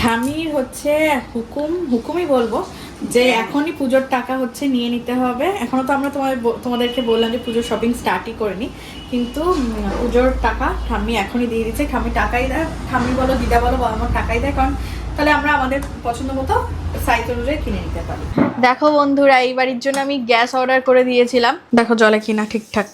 ঠামির হচ্ছে হুকুম হুকুমই বলব যে এখনই পুজোর টাকা হচ্ছে নিয়ে নিতে হবে। এখনও তো আমরা তোমাদের ব- তোমাদেরকে বললাম যে পুজোর শপিং স্টার্টই করিনি। কিন্তু পুজোর টাকা ঠাম্মি এখনই দিয়ে দিচ্ছে ঠাম্মি টাকাই দেয়। ঠাম্মি বলো দিদা বলো বাবা আমার টাকাই দেয়। কারণ তাহলে আমরা আমাদের পছন্দ মতো সাইজ অনুযায়ী কিনে নিতে পারি। দেখো বন্ধুরা এই বাড়ির জন্য আমি গ্যাস অর্ডার করে দিয়েছিলাম। দেখো জলে কিনা ঠিকঠাক।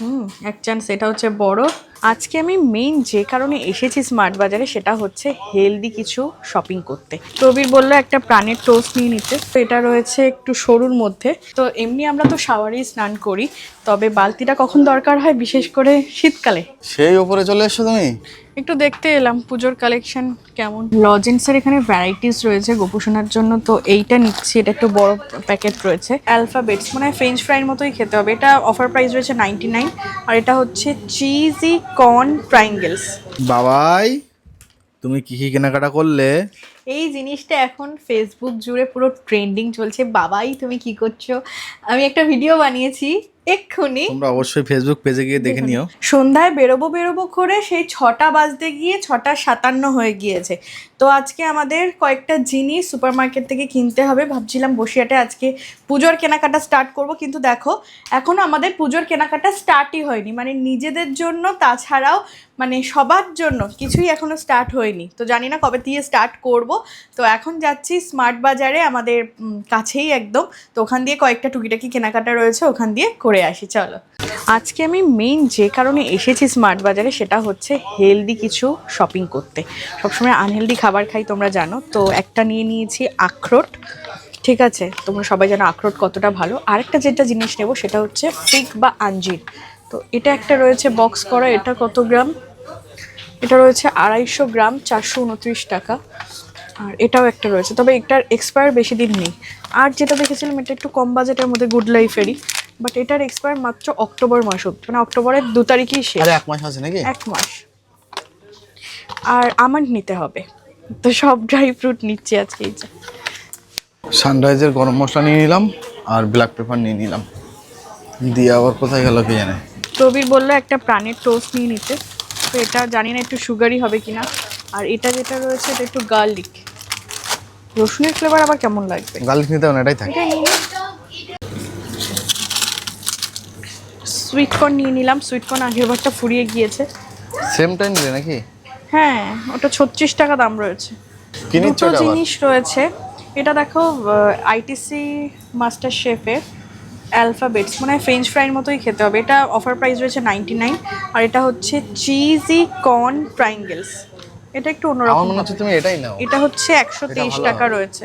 হুম এক চান্স এটা হচ্ছে বড়। আজকে আমি মেইন যে কারণে এসেছি স্মার্ট বাজারে সেটা হচ্ছে হেলদি কিছু শপিং করতে। প্রবীর বলল একটা প্রাণের টোস্ট নিয়ে নিতে। তো এটা রয়েছে একটু সরুর মধ্যে। তো এমনি আমরা তো শাওয়ারেই স্নান করি তবে বালতিটা কখন দরকার হয় বিশেষ করে শীতকালে? সেই ওপরে চলে এসছো তুমি? একটু দেখতে এলাম পুজোর কালেকশন কেমন। লজেন্সের এখানে ভ্যারাইটিস রয়েছে গোপুসোনার জন্য তো এইটা নিচ্ছি। এটা একটু বড় প্যাকেট রয়েছে। অ্যালফাবেটস মানে ফ্রেঞ্চ ফ্রাইয়ের মতোই খেতে হবে। এটা অফার প্রাইস রয়েছে নাইনটি নাইন আর এটা হচ্ছে চিজি কর্ন ট্রাইঙ্গেলস বাবাই তুমি কি কি কেনাকাটা করলে? এই জিনিসটা এখন ফেসবুক জুড়ে পুরো ট্রেন্ডিং চলছে। বাবাই তুমি কি করছ? আমি একটা ভিডিও বানিয়েছি। এক্ষুনি তোমরা অবশ্যই ফেসবুক পেজে গিয়ে দেখে নিও। সন্ধ্যায় বেরোবো বেরোবো করে সেই ছটা বাজতে গিয়ে ছটা সাতান্ন হয়ে গিয়েছে। তো আজকে আমাদের কয়েকটা জিনিস সুপার মার্কেট থেকে কিনতে হবে। ভাবছিলাম বসিয়াটে আজকে পুজোর কেনাকাটা স্টার্ট করব কিন্তু দেখো এখনও আমাদের পুজোর কেনাকাটা স্টার্টই হয়নি। মানে নিজেদের জন্য তাছাড়াও মানে সবার জন্য কিছুই এখনও স্টার্ট হয়নি। তো জানি না কবে দিয়ে স্টার্ট করব। তো এখন যাচ্ছি স্মার্ট বাজারে, আমাদের কাছেই একদম। তো ওখান দিয়ে কয়েকটা টুকিটাকি কেনাকাটা রয়েছে, ওখান দিয়ে করে আসি, চলো। আজকে আমি মেইন যে কারণে এসেছি স্মার্ট বাজারে সেটা হচ্ছে হেলদি কিছু শপিং করতে। সবসময় আনহেলদি খাবার খাই তোমরা জানো। তো একটা নিয়ে নিয়েছি আখরোট, ঠিক আছে? তোমরা সবাই জানো আখরোট কতটা ভালো। আরেকটা যেটা জিনিস নেব সেটা হচ্ছে ফিক বা আঞ্জির। তো এটা একটা রয়েছে বক্স করা এটা কত গ্রাম? এটা রয়েছে আড়াইশো গ্রাম চারশো উনত্রিশ টাকা। আর এটাও একটা রয়েছে তবে এটার এক্সপায়ার বেশি দিন নেই। আর যেটা দেখেছিলাম এটা একটু কম বাজেটের মধ্যে গুড লাইফেরই বাট এটার এক্সপায়ার মাত্র অক্টোবর মাস অব্দি মানে অক্টোবরের দু তারিখেই শেষ। এক মাস আছে নাকি? এক মাস। আর আমন্ড নিতে হবে। তো সব ড্রাই ফ্রুট নিচ্ছি আজকে এই যে। সানরাইজের গরম মশলা নিয়ে নিলাম আর ব্ল্যাক পেপার নিয়ে নিলাম। দিয়ে আবার কোথায় গেল কে জানে? প্রবীর বলল একটা প্রাণের টোস্ট নিয়ে নিতে। তো এটা জানি না একটু সুগারই হবে কিনা। আর এটা যেটা রয়েছে এটা একটু গার্লিক। রসুনের ফ্লেভার আবার কেমন লাগবে? গার্লিক নিতে এটাই থাকে। সুইট কর্ন নিয়ে নিলাম। সুইট কর্ন আগের বারটা ফুরিয়ে গিয়েছে। সেম টাইম নিলে নাকি? হ্যাঁ ওটা ছত্রিশ টাকা দাম রয়েছে। দুটো জিনিস রয়েছে। এটা দেখো আইটিসি মাস্টার শেফের অ্যালফাবেটস মানে ফ্রেঞ্চ ফ্রাইয়ের মতোই খেতে হবে। এটা অফার প্রাইস রয়েছে নাইনটি নাইন আর এটা হচ্ছে চিজি কর্ন ট্রাইঙ্গেলস এটা একটু অন্যরকম মনে হচ্ছে তুমি এটাই নাও। এটা হচ্ছে একশো তেইশ টাকা রয়েছে।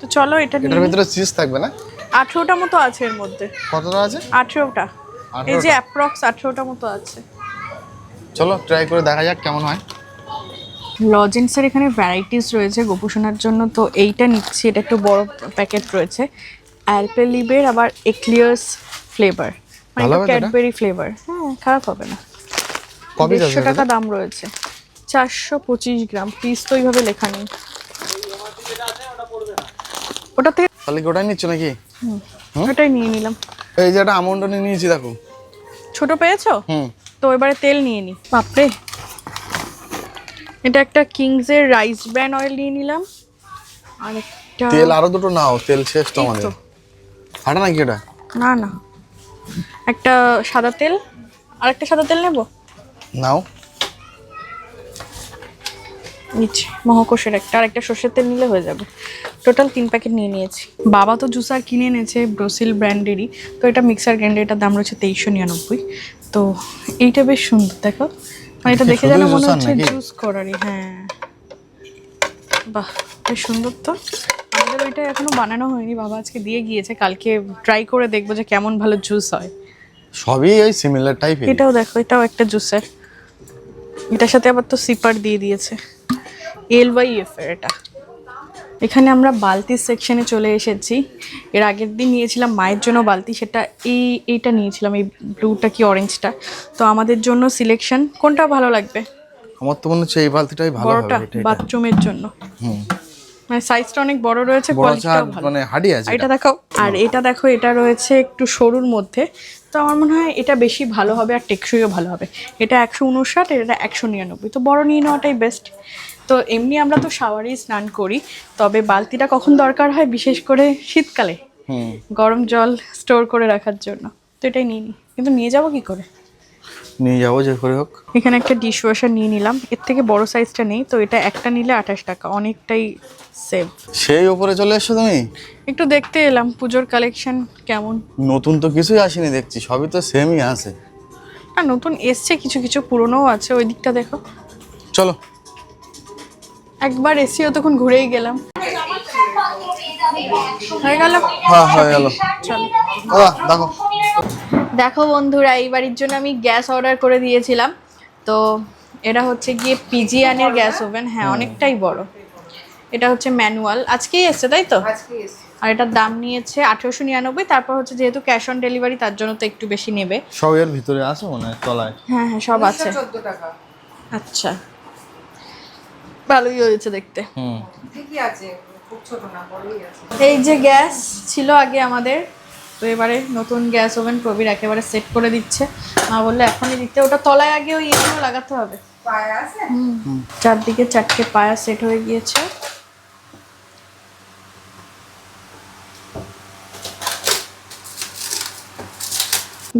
তো চলো এটা এটার ভিতরে চিজ থাকবে না? আঠেরোটা মতো আছে এর মধ্যে। কতটা আছে? আঠেরোটা। এই যে অ্যাপ্রক্স আঠেরোটা মতো আছে। চলো ট্রাই করে দেখা যাক কেমন হয়। লজেন্সের এখানে ভ্যারাইটিস রয়েছে গোপুসোনার জন্য তো এইটা নিচ্ছি। এটা একটু বড় প্যাকেট রয়েছে। অ্যালপেলিবের আবার এক্লিয়ার্স ফ্লেভার মানে ক্যাডবেরি ফ্লেভার। হ্যাঁ খারাপ হবে না। দেড়শো টাকা দাম রয়েছে। চারশো পঁচিশ গ্রাম পিস তো ওইভাবে লেখা নেই। ওটা থেকে তাহলে ওটাই নিচ্ছ নাকি? ওটাই নিয়ে নিলাম। এই যে একটা আমন্ড নিয়ে নিয়েছি দেখো। ছোট পেয়েছ? হুম। তো এবারে তেল নিয়ে নি। বাপরে। এটা একটা কিংসের রাইস ব্র্যান্ড অয়েল নিয়ে নিলাম। আর একটা তেল আরও দুটো নাও তেল শেষ তো। আমাদের হাঁটা নাকি ওটা? না না। একটা সাদা তেল আর একটা সাদা তেল নেব? নাও। নিচ্ছি মহাকোষের একটা আর একটা সর্ষের তেল নিলে হয়ে যাবে। টোটাল তিন প্যাকেট নিয়ে নিয়েছি। বাবা তো জুসার কিনে এনেছে ব্রোসিল ব্র্যান্ডেরই তো এটা মিক্সার গ্রাইন্ডার এটার দাম রয়েছে তেইশশো নিরানব্বই। তো এইটা বেশ সুন্দর দেখো। মানে এটা দেখে যেন মনে হচ্ছে জুস করারই হ্যাঁ। বাহ বেশ সুন্দর তো। আমাদের ওইটা এখনও বানানো হয়নি বাবা আজকে দিয়ে গিয়েছে কালকে ট্রাই করে দেখব যে কেমন ভালো জুস হয়। সবই ওই সিমিলার টাইপের এটাও দেখো এটাও একটা জুসের এটার সাথে আবার তো সিপার দিয়ে দিয়েছে। এল বাই এফ এর এটা। এখানে আমরা বালতির সেকশনে চলে এসেছি। এর আগের দিন নিয়েছিলাম মায়ের জন্য বালতি সেটা এই এইটা নিয়েছিলাম এই ব্লুটা কি অরেঞ্জটা তো আমাদের জন্য সিলেকশন কোনটা ভালো লাগবে? আমার তো মনে হচ্ছে এই বালতিটাই ভালো হবে। বাথরুমের জন্য। হুম। মানে সাইজটা অনেক বড় রয়েছে কোয়ালিটিটাও ভালো। মানে হাডি আছে এটা দেখো আর এটা দেখো এটা রয়েছে একটু সরুর মধ্যে। তো আমার মনে হয় এটা বেশি ভালো হবে আর টেকসইও ভালো হবে। এটা একশো উনষাট এটা একশো নিরানব্বই। তো বড় নিয়ে নেওয়াটাই বেস্ট তো তো এমনি আমরা তো শাওয়ারেই স্নান করি তবে বালতিটা কখন দরকার হয় বিশেষ করে শীতকালে? গরম জল স্টোর করে রাখার জন্য। তো এটাই নিয়ে নিই কিন্তু নিয়ে যাব কি করে? নিয়ে যাব যে করে হোক। এখানে একটা ডিশ ওয়াশার নিয়ে নিলাম। এর থেকে বড় সাইজটা নেই তো এটা একটা নিলে আঠাশ টাকা অনেকটাই সেভ সেই ওপরে চলে এসছো তুমি? একটু দেখতে এলাম পুজোর কালেকশন কেমন। নতুন তো কিছুই আসেনি দেখছি সবই তো সেমই আছে। না নতুন এসছে কিছু কিছু পুরনোও আছে ওই দিকটা দেখো। চলো। একবার এসিও তখন ঘুরেই গেলাম। হয়ে গেল? হ্যাঁ হয়ে গেল। চলো। দেখো। দেখো বন্ধুরা এই বাড়ির জন্য আমি গ্যাস অর্ডার করে দিয়েছিলাম। তো এটা হচ্ছে গিয়ে পিজিয়ানের গ্যাস ওভেন হ্যাঁ অনেকটাই বড়। এটা হচ্ছে ম্যানুয়াল। আজকেই এসছে তাই তো? আর এটার দাম নিয়েছে আঠেরোশো নিরানব্বই তারপর হচ্ছে যেহেতু ক্যাশ অন ডেলিভারি তার জন্য তো একটু বেশি নেবে। সব এর ভিতরে আছে মনে হয় তলায়। হ্যাঁ হ্যাঁ সব আছে। আচ্ছা। ভালোই হয়েছে দেখতে। হুম। এই যে গ্যাস ছিল আগে আমাদের তো এবারে নতুন গ্যাস ওভেন প্রবীর একেবারে সেট করে দিচ্ছে। মা বললে এখনই দিতে। ওটা তলায় আগে ওই ইয়েগুলো লাগাতে হবে। চারদিকে চারটে পায়া সেট হয়ে গিয়েছে।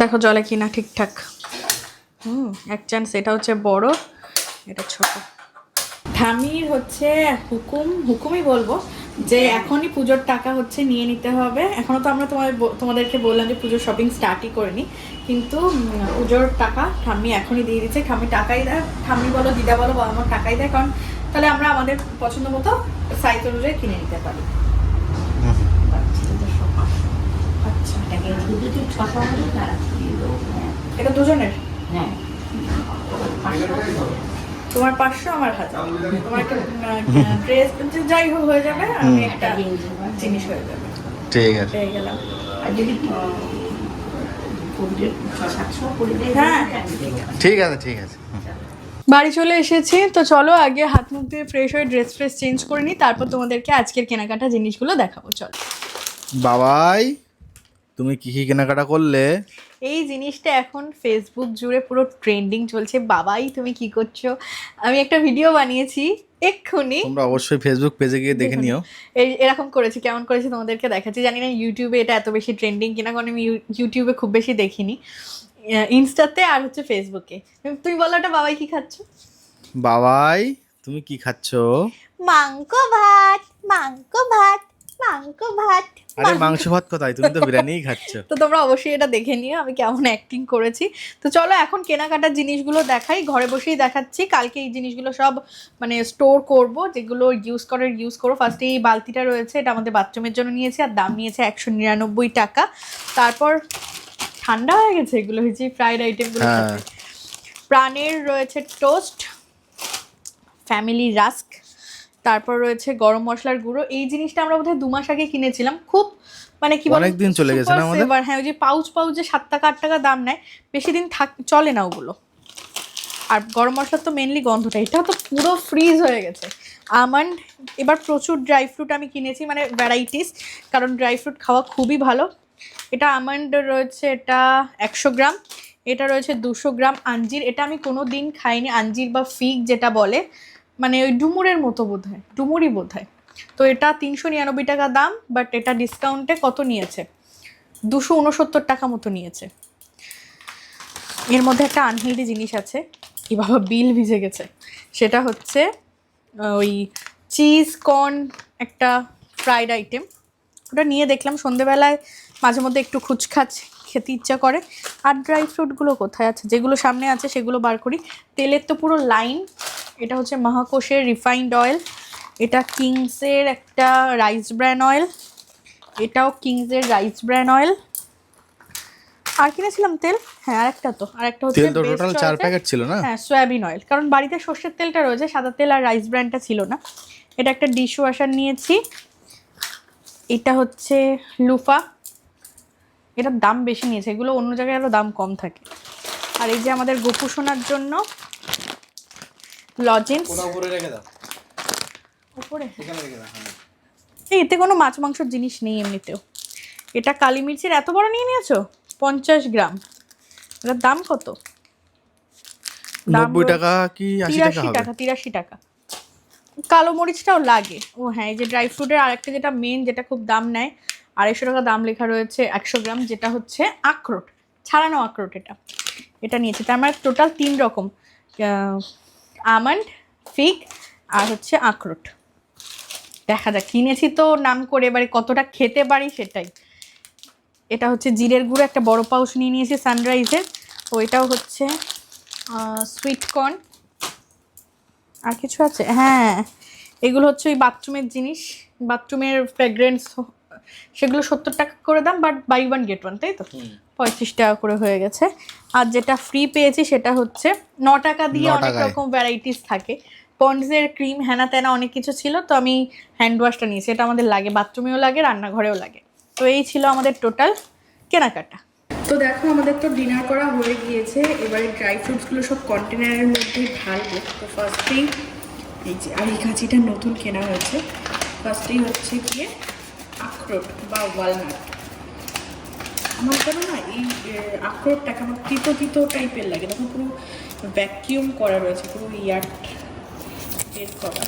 দেখো জলে কিনা ঠিকঠাক। হুম এক চান্স এটা হচ্ছে বড় এটা ছোট। ঠামির হচ্ছে হুকুম হুকুমই বলব। যে এখনই পুজোর টাকা হচ্ছে নিয়ে নিতে হবে। এখনও তো আমরা তোমাদের ব- তোমাদেরকে বললাম যে পুজোর শপিং স্টার্টই করিনি। কিন্তু পুজোর টাকা ঠাম্মি এখনই দিয়ে দিচ্ছে ঠাম্মি টাকাই দেয়। ঠাম্মি বলো দিদা বলো বাবা আমার টাকাই দেয়। কারণ তাহলে আমরা আমাদের পছন্দ মতো সাইজ অনুযায়ী কিনে নিতে পারি। আচ্ছা। এটা দুজনের? তোমার পাঁচশো আমার হাজার। তোমার একটা ড্রেস যাই হোক হয়ে যাবে আমি একটা জিনিস হয়ে যাবে। ঠিক আছে। পেয়ে গেলাম। হ্যাঁ। ঠিক আছে ঠিক আছে। বাড়ি চলে এসেছি। তো চলো আগে হাত মুখ দিয়ে ফ্রেশ হয়ে ড্রেস ফ্রেস চেঞ্জ করে নিই। তারপর তোমাদেরকে আজকের কেনাকাটা জিনিসগুলো দেখাবো। চলো। বাবাই! তুমি কি কি কেনাকাটা করলে? এই জিনিসটা এখন ফেসবুক জুড়ে পুরো ট্রেন্ডিং চলছে। বাবাই তুমি কি করছ? আমি একটা ভিডিও বানিয়েছি এক্ষুনি। তোমরা অবশ্যই ফেসবুক পেজে গিয়ে দেখে নিও। এই এরকম করেছি কেমন করেছি তোমাদেরকে দেখাচ্ছি। জানি না ইউটিউবে এটা এত বেশি ট্রেন্ডিং কিনা কারণ আমি ইউ- ইউটিউবে খুব বেশি দেখিনি। ইনস্টাতে আর হচ্ছে ফেসবুকে তুমি বলো ওটা বাবাই কি খাচ্ছ? বাবাই তুমি কি খাচ্ছো? মাংক ভাত মাংক ভাত। মাংক ভাত আরে মাংস ভাত কোথায়? তুমি তো বিরিয়ানিই খাচ্ছ। তো তোমরা অবশ্যই এটা দেখে নিও আমি কেমন অ্যাক্টিং করেছি। তো চলো এখন কেনাকাটার জিনিসগুলো দেখাই ঘরে বসেই দেখাচ্ছি। কালকে এই জিনিসগুলো সব মানে স্টোর করব যেগুলো ইউজ করার ইউজ করো। ফার্স্টে এই বালতিটা রয়েছে এটা আমাদের বাথরুমের জন্য নিয়েছি আর দাম নিয়েছে একশো নিরানব্বই টাকা। তারপর ঠান্ডা হয়ে গেছে এগুলো হয়েছে ফ্রাইড আইটেমগুলো প্রাণের রয়েছে টোস্ট ফ্যামিলি রাস্ক তারপর রয়েছে গরম মশলার গুঁড়ো। এই জিনিসটা আমরা বোধহয় দু মাস আগে কিনেছিলাম। খুব মানে কি বলে অনেকদিন চলে গেছে না আমাদের? হ্যাঁ ওই যে পাউচ পাউচ যে সাত টাকা আট টাকা দাম নেয় বেশি দিন থাক চলে না ওগুলো। আর গরম মশলার তো মেনলি গন্ধটা এটা তো পুরো ফ্রিজ হয়ে গেছে। আমন্ড এবার প্রচুর ড্রাই ফ্রুট আমি কিনেছি মানে ভ্যারাইটিস কারণ ড্রাই ফ্রুট খাওয়া খুবই ভালো। এটা আমন্ড রয়েছে এটা একশো গ্রাম এটা রয়েছে দুশো গ্রাম আঞ্জির। এটা আমি কোনো দিন খাইনি আঞ্জির বা ফিগ যেটা বলে। মানে ওই ডুমুরের মতো বোধ হয় ডুমুরই বোধ হয় তো এটা তিনশো নিরানব্বই টাকা দাম বাট এটা ডিসকাউন্টে কত নিয়েছে? দুশো উনসত্তর টাকা মতো নিয়েছে। এর মধ্যে একটা আনহেলদি জিনিস আছে, কি বাবা, বিল ভিজে গেছে। সেটা হচ্ছে ওই চিজ কর্ন একটা ফ্রাইড আইটেম ওটা নিয়ে দেখলাম সন্ধেবেলায়, মাঝে মধ্যে একটু খুচখাচ খেতে ইচ্ছা করে। আর ড্রাই ফ্রুটগুলো কোথায় আছে? যেগুলো সামনে আছে, সেগুলো বার করি। তেলের তো পুরো লাইন এটা হচ্ছে মহাকোষের রিফাইন্ড অয়েল এটা কিংসের একটা রাইস ব্র্যান অয়েল এটাও কিংসের রাইস ব্র্যান অয়েল আর কিনেছিলাম তেল? হ্যাঁ আরেকটা তো আরেকটা হচ্ছে তেল তো টোটাল চার প্যাকেট ছিল না? হ্যাঁ সয়াবিন অয়েল কারণ বাড়িতে সর্ষের তেলটা রয়েছে সাদা তেল আর রাইস ব্র্যান্ডটা ছিল না। এটা একটা ডিশ ওয়াশার নিয়েছি। এটা হচ্ছে লুফা এটার দাম বেশি নিয়েছে এগুলো অন্য জায়গায় আরও দাম কম থাকে। আর এই যে আমাদের গোপু জন্য লজেন্স উপরে রেখে দাও। উপরে? এখানে রেখে দাও হ্যাঁ। এতে কোনো মাছ মাংসর জিনিস নেই এমনিতেও। এটা কালি মির্চের এত বড় নিয়ে নিয়েছো? পঞ্চাশ গ্রাম। এটার দাম কত? নব্বই টাকা কি টাকা তিরাশি টাকা তিরাশি টাকা। কালো মরিচটাও লাগে। ও হ্যাঁ এই যে ড্রাই ফ্রুটের আরেকটা যেটা মেন যেটা খুব দাম নেয় আড়াইশো টাকা দাম লেখা রয়েছে একশো গ্রাম যেটা হচ্ছে আখরোট ছাড়ানো আখরোট এটা। এটা নিয়েছে। তার মানে টোটাল তিন রকম আমন্ড, ফিগ আর হচ্ছে আখরোট। দেখা যাক, কিনেছি তো নাম করে এবারে কতটা খেতে পারি সেটাই। এটা হচ্ছে জিরের গুঁড়ো, একটা বড় পাউচ নিয়ে নিয়েছি সানরাইজের ও এটাও হচ্ছে সুইট কর্ন আর কিছু আছে? হ্যাঁ এগুলো হচ্ছে ওই বাথরুমের জিনিস। বাথরুমের ফ্র্যাগ্রেন্স সেগুলো সত্তর টাকা করে দাম but buy one get one তাই তো? পঁয়ত্রিশ টাকা করে হয়ে গেছে। আর যেটা ফ্রি পেয়েছি সেটা হচ্ছে ন টাকা দিয়ে অনেক রকম ভ্যারাইটিস থাকে। পন্ডসের ক্রিম হ্যানা ত্যানা অনেক কিছু ছিল তো আমি হ্যান্ড ওয়াশটা নিয়েছি। এটা আমাদের লাগে বাথরুমেও লাগে রান্নাঘরেও লাগে। তো এই ছিল আমাদের টোটাল কেনাকাটা। তো দেখো আমাদের তো ডিনার করা হয়ে গিয়েছে। এবারে ড্রাই ফ্রুটসগুলো সব কন্টেনারের মধ্যে ঢালবো। তো ফার্স্টেই এই যে আর এই কাঁচিটা নতুন কেনা হয়েছে। ফার্স্টেই হচ্ছে গিয়ে আখরোট বা ওয়ালনাট আমার কেন না এই এ, আখরোটটাকে আমার তিতো তিতো টাইপের লাগে তখন পুরো ভ্যাকিউম করা রয়েছে পুরো ইয়ার্ট বের করা।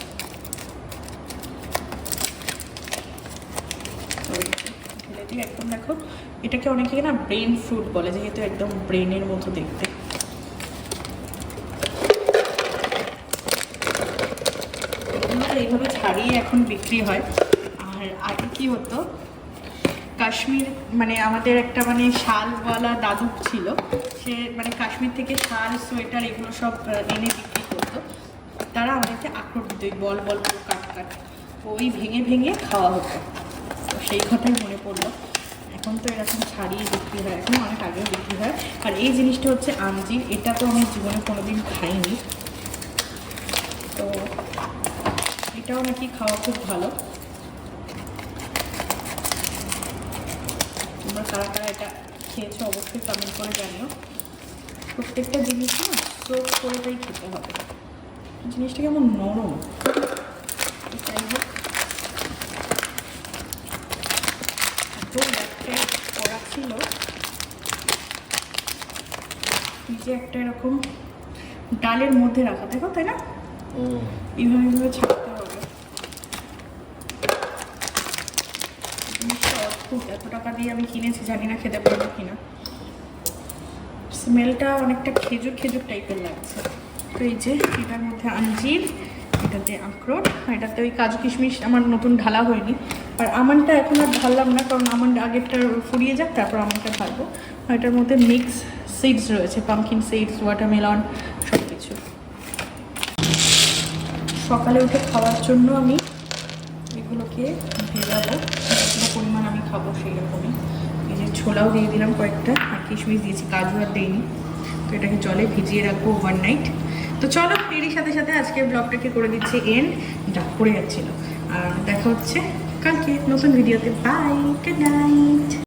একদম দেখো এটাকে অনেকে না ব্রেন ফ্রুট বলে যেহেতু একদম ব্রেনের মতো দেখতে। এইভাবে ছাড়িয়ে এখন বিক্রি হয়। কি হতো? কাশ্মীর মানে আমাদের একটা মানে শালওয়ালা দাদু ছিল। সে মানে কাশ্মীর থেকে শাল, সোয়েটার এগুলো সব এনে বিক্রি করতো। তারা আমাদেরকে আক্রোট দিত বল বল করে কাট কাট। ওই ভেঙে ভেঙে খাওয়া হতো। তো সেই কথাই মনে পড়ল। এখন তো এরকম ছাড়িয়ে বিক্রি হয়, এখন অনেক আগেও বিক্রি হয়। আর এই জিনিসটা হচ্ছে আমজির, এটা তো আমি জীবনে কোনোদিন খাইনি। তো এটাও নাকি খাওয়া খুব ভালো তোমরা কারা কারা এটা খেয়েছো অবশ্যই কমেন্ট করে জানিও। প্রত্যেকটা জিনিস না সোপ করেটাই খেতে হবে। জিনিসটা কেমন নরম। তো যাই হোক। এত একটা করা ছিল। এই যে একটা এরকম ডালের মধ্যে রাখা দেখো তাই না? এইভাবে এইভাবে ছাড়তে হবে জিনিসটা অদ্ভুত এত টাকা দিয়ে আমি কিনেছি জানি না খেতে পারব কিনা। স্মেলটা অনেকটা খেজুর খেজুর টাইপের লাগছে। তো এই যে এটার মধ্যে আঞ্জির এটাতে আখরোট এটাতে ওই কাজু কিশমিশ আমার নতুন ঢালা হয়নি। আর আমনটা এখন আর ঢাললাম না, কারণ আমন আগেরটা ফুরিয়ে যাক, তারপর আমনটা ঢালবো। আর এটার মধ্যে মিক্স সিডস রয়েছে, পামকিন সিডস, ওয়াটারমেলন সব কিছু সকালে উঠে খাওয়ার জন্য আমি এগুলোকে ভেজাবো। যতটা পরিমাণ আমি খাব সেই রকমই এই যে ছোলাও দিয়ে দিলাম কয়েকটা, আর কিশমিশ দিয়েছি, কাজু আর দিইনি। তো এটাকে জলে ভিজিয়ে রাখব ওভারনাইট তো চলো, এরই সাথে সাথে আজকে ব্লগটাকে করে দিচ্ছে এন? ডাক পড়ে যাচ্ছিল। আর দেখা হচ্ছে কালকে নতুন ভিডিওতে বাই গুড নাইট